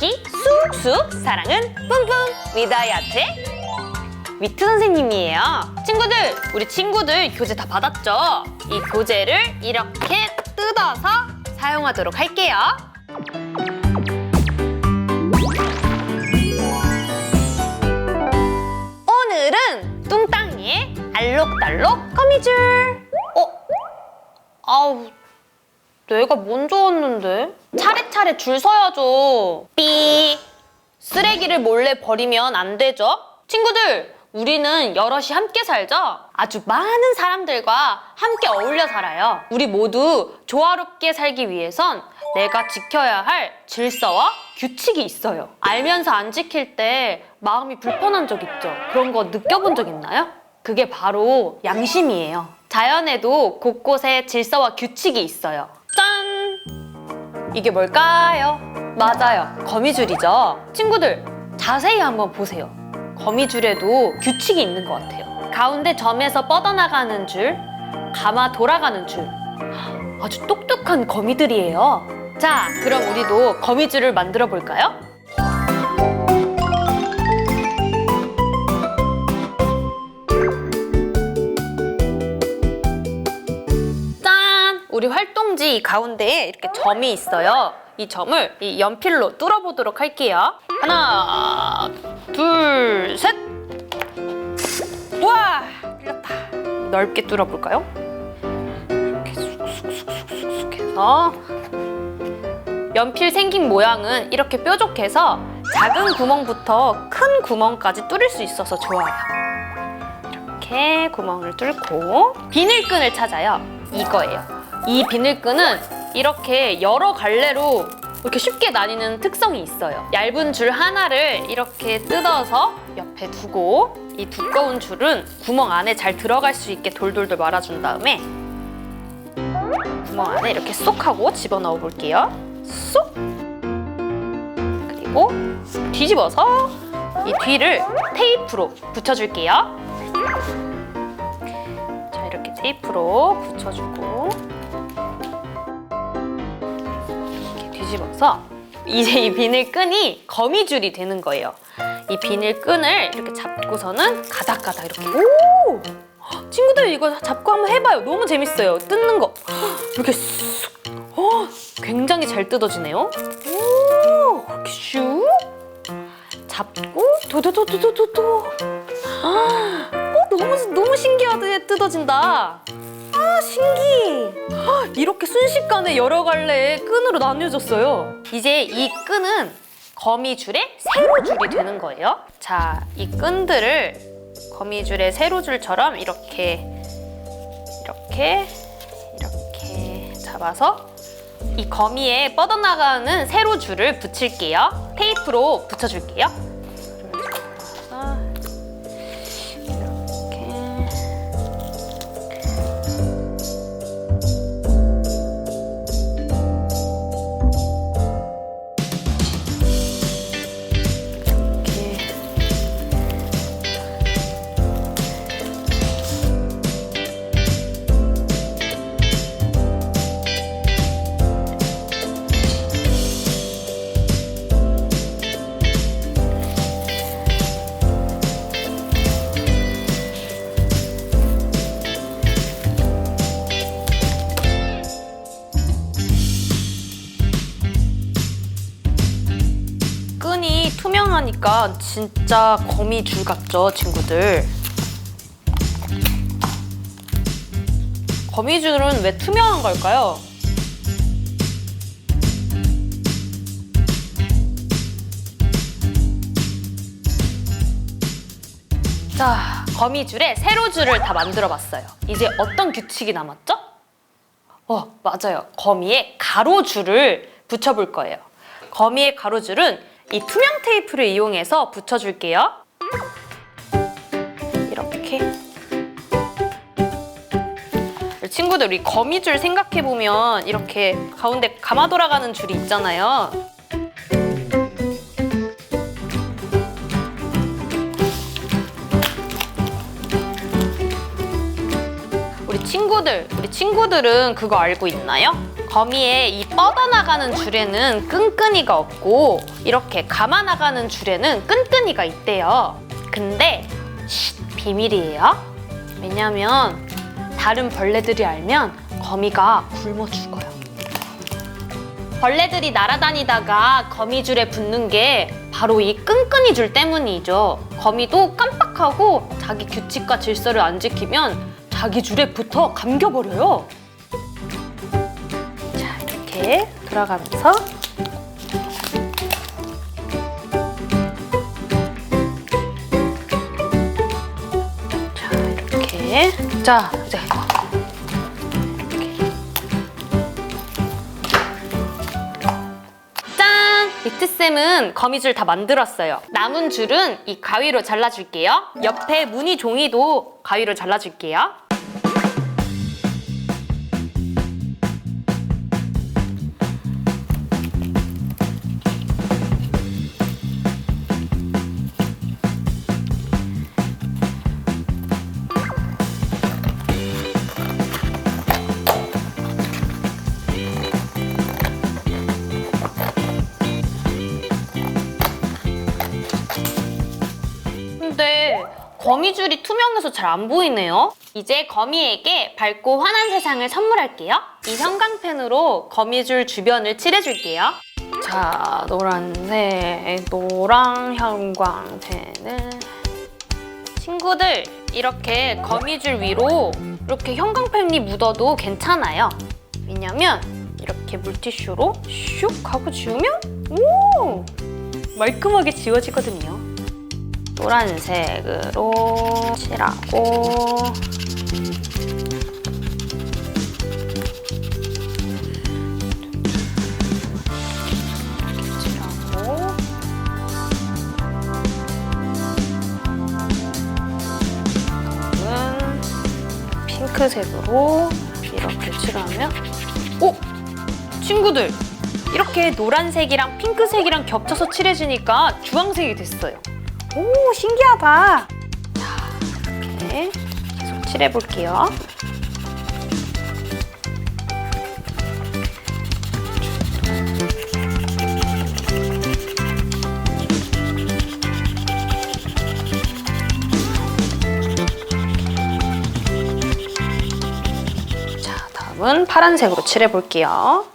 녀석이 쑥쑥 사랑은 뿡뿡 위다이아트의 위트 선생님이에요. 친구들, 우리 친구들 교재 다 받았죠? 이 교재를 이렇게 뜯어서 사용하도록 할게요. 오늘은 뚱땅이의 알록달록 거미줄. 어? 아우, 내가 먼저 왔는데? 차례차례 줄 서야죠. 삐. 쓰레기를 몰래 버리면 안 되죠? 친구들, 우리는 여럿이 함께 살죠? 아주 많은 사람들과 함께 어울려 살아요. 우리 모두 조화롭게 살기 위해선 내가 지켜야 할 질서와 규칙이 있어요. 알면서 안 지킬 때 마음이 불편한 적 있죠? 그런 거 느껴본 적 있나요? 그게 바로 양심이에요. 자연에도 곳곳에 질서와 규칙이 있어요. 짠! 이게 뭘까요? 맞아요. 거미줄이죠. 친구들, 자세히 한번 보세요. 거미줄에도 규칙이 있는 것 같아요. 가운데 점에서 뻗어나가는 줄, 감아 돌아가는 줄. 아주 똑똑한 거미들이에요. 자, 그럼 우리도 거미줄을 만들어 볼까요? 우리 활동지 이 가운데에 이렇게 점이 있어요. 이 점을 이 연필로 뚫어보도록 할게요. 하나, 둘, 셋! 우와! 뚫렸다. 넓게 뚫어볼까요? 이렇게 쑥쑥쑥쑥쑥 해서 연필 생긴 모양은 이렇게 뾰족해서 작은 구멍부터 큰 구멍까지 뚫을 수 있어서 좋아요. 이렇게 구멍을 뚫고 비닐끈을 찾아요. 이거예요. 이 비닐끈은 이렇게 여러 갈래로 이렇게 쉽게 나뉘는 특성이 있어요. 얇은 줄 하나를 이렇게 뜯어서 옆에 두고 이 두꺼운 줄은 구멍 안에 잘 들어갈 수 있게 돌돌돌 말아준 다음에 구멍 안에 이렇게 쏙 하고 집어넣어 볼게요. 쏙! 그리고 뒤집어서 이 뒤를 테이프로 붙여줄게요. 자, 이렇게 테이프로 붙여주고 뒤집어서 이제 이 비닐끈이 거미줄이 되는 거예요. 이 비닐끈을 이렇게 잡고서는 가닥가닥 이렇게 오! 친구들 이거 잡고 한번 해봐요. 너무 재밌어요. 뜯는 거 이렇게 쑥 어, 굉장히 잘 뜯어지네요. 오, 이렇게 슉 잡고 도도도도도도도. 아, 어, 너무 너무 신기하게 뜯어진다. 아, 신기. 아, 이렇게 순식간에 여러 갈래의 끈으로 나뉘어졌어요. 이제 이 끈은 거미줄의 세로줄이 되는 거예요. 자, 이 끈들을 거미줄의 세로줄처럼 이렇게 이렇게 이렇게 잡아서 이 거미에 뻗어나가는 세로줄을 붙일게요. 테이프로 붙여줄게요. 투명하니까 진짜 거미줄 같죠, 친구들? 거미줄은 왜 투명한 걸까요? 자, 거미줄에 세로줄을 다 만들어 봤어요. 이제 어떤 규칙이 남았죠? 어, 맞아요. 거미에 가로줄을 붙여볼 거예요. 거미의 가로줄은 이 투명 테이프를 이용해서 붙여줄게요. 이렇게. 친구들, 우리 거미줄 생각해보면 이렇게 가운데 감아 돌아가는 줄이 있잖아요. 우리 친구들, 우리 친구들은 그거 알고 있나요? 거미의 이 뻗어나가는 줄에는 끈끈이가 없고 이렇게 감아나가는 줄에는 끈끈이가 있대요. 근데 쉿, 비밀이에요. 왜냐면 다른 벌레들이 알면 거미가 굶어 죽어요. 벌레들이 날아다니다가 거미줄에 붙는 게 바로 이 끈끈이 줄 때문이죠. 거미도 깜빡하고 자기 규칙과 질서를 안 지키면 자기 줄에 붙어 감겨버려요. 자, 이렇게 돌아가면서 자, 이렇게 자, 이제 짠! 리트쌤은 거미줄 다 만들었어요. 남은 줄은 이 가위로 잘라줄게요. 옆에 무늬 종이도 가위로 잘라줄게요. 거미줄이 투명해서 잘 안 보이네요. 이제 거미에게 밝고 환한 세상을 선물할게요. 이 형광펜으로 거미줄 주변을 칠해줄게요. 자, 노란색, 노랑 형광펜을 친구들 이렇게 거미줄 위로 이렇게 형광펜이 묻어도 괜찮아요. 왜냐면 이렇게 물티슈로 슉 하고 지우면 오 말끔하게 지워지거든요. 노란색으로 칠하고 핑크색으로 이렇게 칠하면 오! 친구들! 이렇게 노란색이랑 핑크색이랑 겹쳐서 칠해지니까 주황색이 됐어요. 오 신기하다. 자 이렇게 계속 칠해 볼게요. 자 다음은 파란색으로 칠해 볼게요.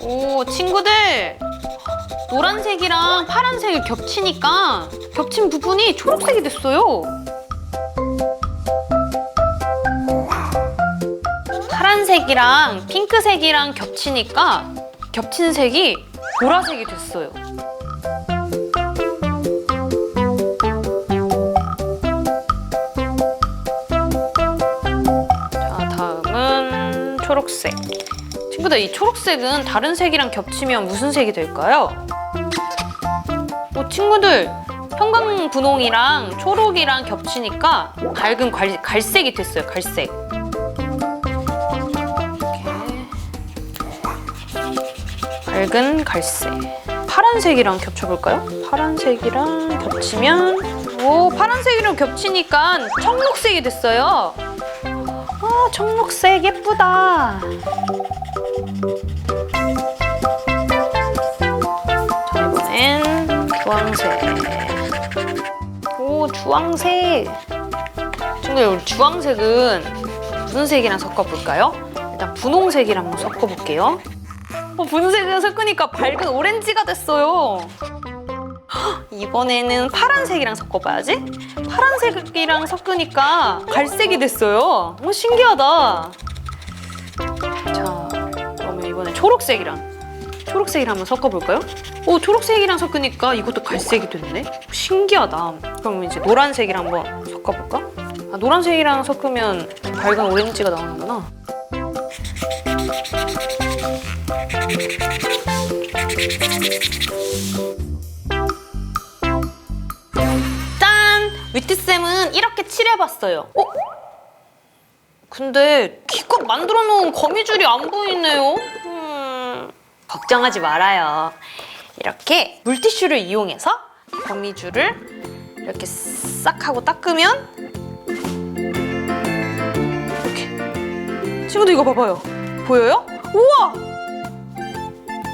오 친구들 노란색이랑 파란색이 겹치니까 겹친 부분이 초록색이 됐어요. 파란색이랑 핑크색이랑 겹치니까 겹친 색이 보라색이 됐어요. 자, 다음은 초록색. 친구들, 이 초록색은 다른 색이랑 겹치면 무슨 색이 될까요? 어, 친구들, 형광 분홍이랑 초록이랑 겹치니까 밝은 갈, 갈색이 됐어요, 갈색. 밝은 갈색. 파란색이랑 겹쳐볼까요? 파란색이랑 겹치면, 오, 파란색이랑 겹치니까 청록색이 됐어요. 아, 청록색 예쁘다. 자, 이번엔 주황색. 오, 주황색. 친구들, 우리 주황색은 무슨 색이랑 섞어볼까요? 일단 분홍색이랑 한번 섞어볼게요. 어, 분홍색이랑 섞으니까 밝은 오렌지가 됐어요. 헉, 이번에는 파란색이랑 섞어봐야지. 파란색이랑 섞으니까 갈색이 됐어요. 오, 신기하다. 초록색이랑 초록색이랑 한번 섞어볼까요? 오, 초록색이랑 섞으니까 이것도 갈색이 됐네. 신기하다. 그럼 이제 노란색이랑 한번 섞어볼까? 아, 노란색이랑 섞으면 밝은 오렌지가 나오는구나. 짠! 위트쌤은 이렇게 칠해봤어요. 어? 근데 기껏 만들어 놓은 거미줄이 안 보이네요. 음, 걱정하지 말아요. 이렇게 물티슈를 이용해서 거미줄을 이렇게 싹 하고 닦으면 친구들 이거 봐봐요. 보여요? 우와!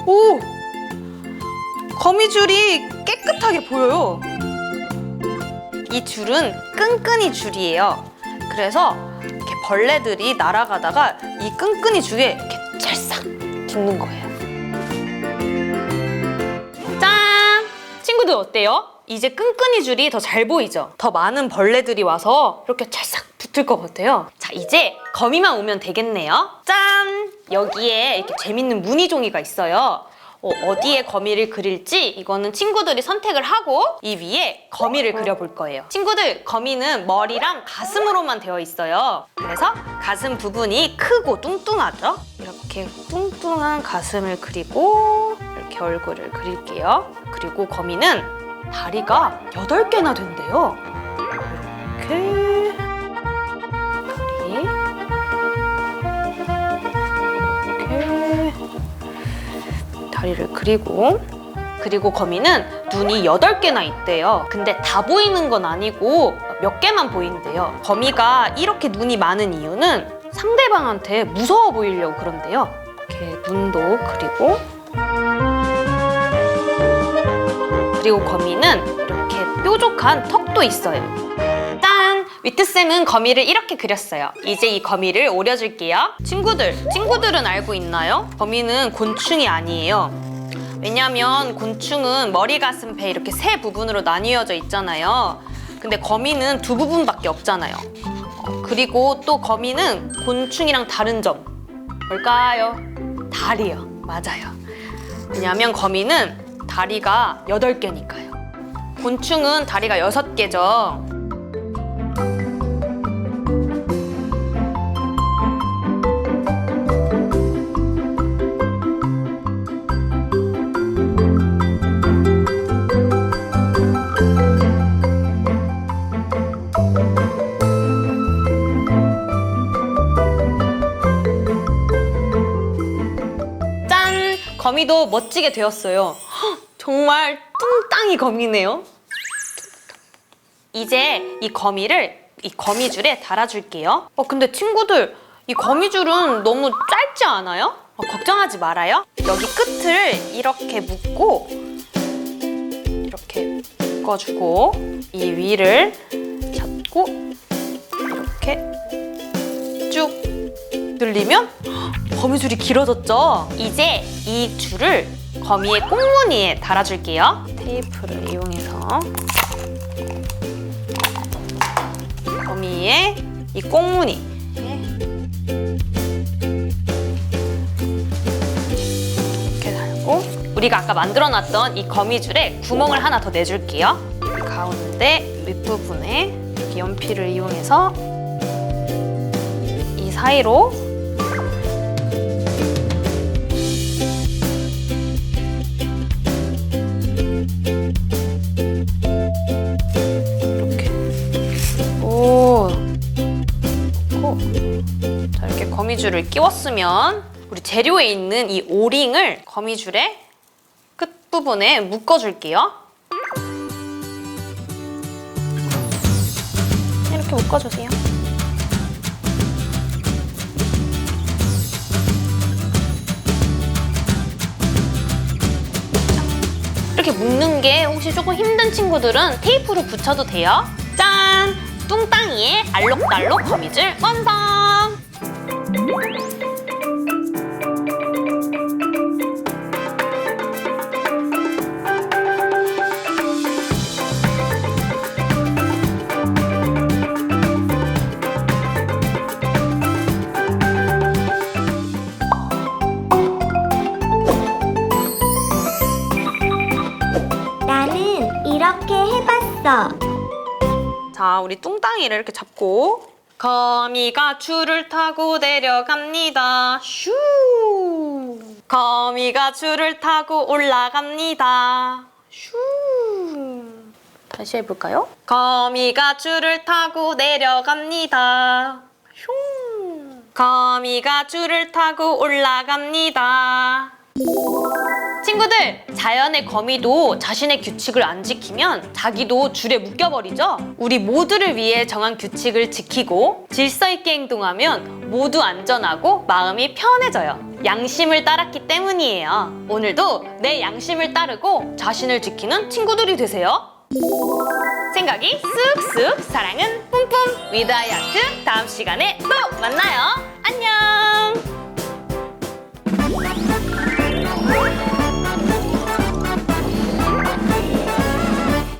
오! 거미줄이 깨끗하게 보여요. 이 줄은 끈끈이 줄이에요. 그래서 이렇게 벌레들이 날아가다가 이 끈끈이 줄에 이렇게 찰싹 붙는 거예요. 친구들 어때요? 이제 끈끈이 줄이 더 잘 보이죠? 더 많은 벌레들이 와서 이렇게 찰싹 붙을 것 같아요. 자, 이제 거미만 오면 되겠네요. 짠! 여기에 이렇게 재밌는 무늬 종이가 있어요. 어, 디에 거미를 그릴지 이거는 친구들이 선택을 하고 이 위에 거미를 그려볼 거예요. 친구들, 거미는 머리랑 가슴으로만 되어 있어요. 그래서 가슴 부분이 크고 뚱뚱하죠? 이렇게 뚱뚱한 가슴을 그리고 이렇게 얼굴을 그릴게요. 그리고 거미는 다리가 8개나 된대요. 이렇게 다리 이렇게 다리를 그리고 그리고 거미는 눈이 8개나 있대요. 근데 다 보이는 건 아니고 몇 개만 보인대요. 거미가 이렇게 눈이 많은 이유는 상대방한테 무서워 보이려고 그런데요. 이렇게 눈도 그리고 그리고 거미는 이렇게 뾰족한 턱도 있어요. 짠! 위트쌤은 거미를 이렇게 그렸어요. 이제 이 거미를 오려줄게요. 친구들, 친구들은 알고 있나요? 거미는 곤충이 아니에요. 왜냐면 곤충은 머리, 가슴, 배 이렇게 세 부분으로 나뉘어져 있잖아요. 근데 거미는 두 부분밖에 없잖아요. 어, 그리고 또 거미는 곤충이랑 다른 점 뭘까요? 다리요. 맞아요. 왜냐면 거미는 다리가 8개니까요. 곤충은 다리가 6개죠. 짠! 거미도 멋지게 되었어요. 헉, 정말 뚱땅이 거미네요. 이제 이 거미를 이 거미줄에 달아줄게요. 어, 근데 친구들, 이 거미줄은 너무 짧지 않아요? 어, 걱정하지 말아요. 여기 끝을 이렇게 묶고 이렇게 묶어주고 이 위를 잡고 이렇게 쭉 늘리면 거미줄이 길어졌죠? 이제 이 줄을 거미의 꽁무니에 달아줄게요. 테이프를 이용해서 거미의 이 꽁무니 이렇게 달고 우리가 아까 만들어놨던 이 거미줄에 구멍을 하나 더 내줄게요. 이 가운데 윗부분에 연필을 이용해서 이 사이로 거미줄을 끼웠으면 우리 재료에 있는 이 오링을 거미줄의 끝 부분에 묶어줄게요. 이렇게 묶어주세요. 이렇게 묶는 게 혹시 조금 힘든 친구들은 테이프로 붙여도 돼요. 짠! 뚱땅이의 알록달록 거미줄 완성! 자, 우리 뚱땅이를 이렇게 잡고 거미가 줄을 타고 내려갑니다. 슈! 거미가 줄을 타고 올라갑니다. 슈! 다시 해볼까요? 거미가 줄을 타고 내려갑니다. 슝! 거미가 줄을 타고 올라갑니다. 친구들, 자연의 거미도 자신의 규칙을 안 지키면 자기도 줄에 묶여버리죠? 우리 모두를 위해 정한 규칙을 지키고 질서 있게 행동하면 모두 안전하고 마음이 편해져요. 양심을 따랐기 때문이에요. 오늘도 내 양심을 따르고 자신을 지키는 친구들이 되세요. 생각이 쑥쑥 사랑은 뿜뿜 위다이아트 다음 시간에 또 만나요. 안녕.